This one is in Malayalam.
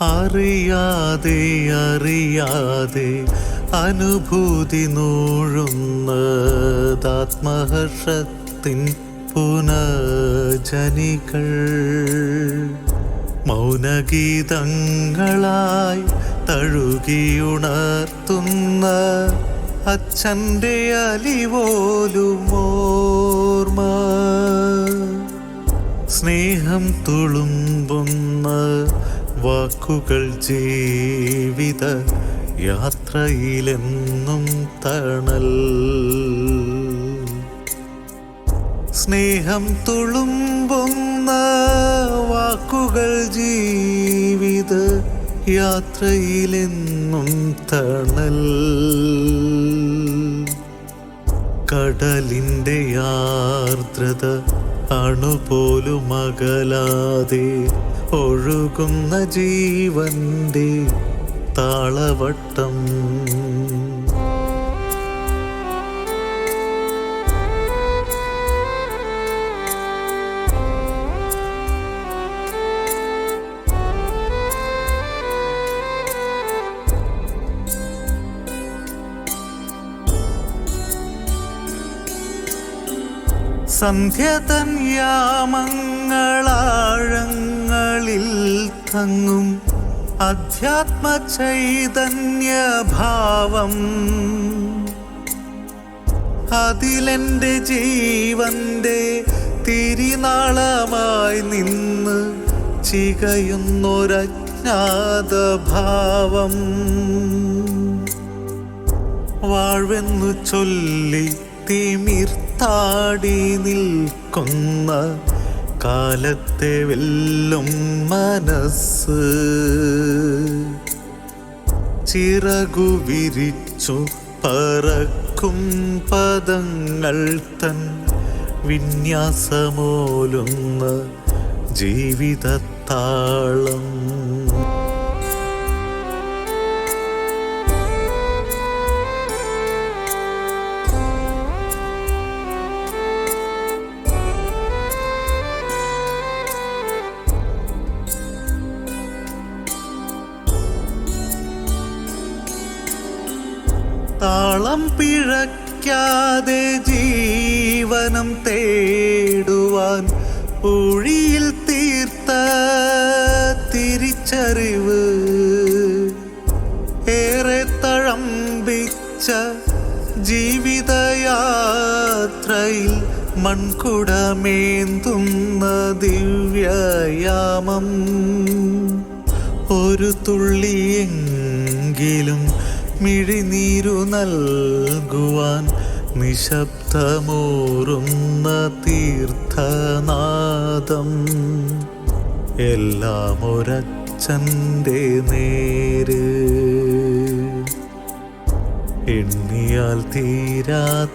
അറിയാതെ അറിയാതെ അനുഭൂതി നൂഴുന്നതാത്മഹർഷത്തിൻ പുനജനികൾ മൗനഗീതങ്ങളായി തഴുകിയുണർത്തുന്ന അച്ഛന്റെ അലിവോലുമോർമ. സ്നേഹം തുളുമ്പുന്ന വാക്കുകൾ ജീവിത യാത്രയിലെന്നും തണൽ. സ്നേഹം തുളുമ്പുന്ന വാക്കുകൾ ജീവിത യാത്രയിലെന്നും തണൽ. കടലിന്റെ ആർദ്രത അണുപോലും അകലാതെ ഒഴുകുന്ന ജീവന്റെ താളവട്ടം സന്ധ്യ തങ്ങും അധ്യാത്മ ചൈതന്യഭാവം അതിലെന്റെ ജീവന്റെ തിരിനാളമായി നിന്ന് ചികയുന്നൊരജ്ഞാതഭാവം. വാഴ്വെന്നു ചൊല്ലി തിമിർത്താടി നിൽക്കുന്ന കാലത്തെ വെല്ലും മനസ്സ്. ചിറകു വിരിച്ചു പറക്കും പദങ്ങൾ തൻ വിന്യാസമോലുന്ന ജീവിതത്താളം. താളം പിഴക്കാതെ ജീവനം തേടുവാൻ പുഴിയിൽ തീർത്ത തിരിച്ചറിവ്. ഏറെ തഴമ്പിച്ച ജീവിതയാത്രയിൽ മൺകുടമേന്തുന്ന ദിവ്യയാമം. ഒരു തുള്ളിയെങ്കിലും മിഴിനീരു നൽകുവാൻ നിശബ്ദമൂറുന്ന തീർത്ഥനാദം. എല്ലാം ഒരച്ഛന്റെ നേര്. എണ്ണിയാൽ തീരാത്തോരൻപ്.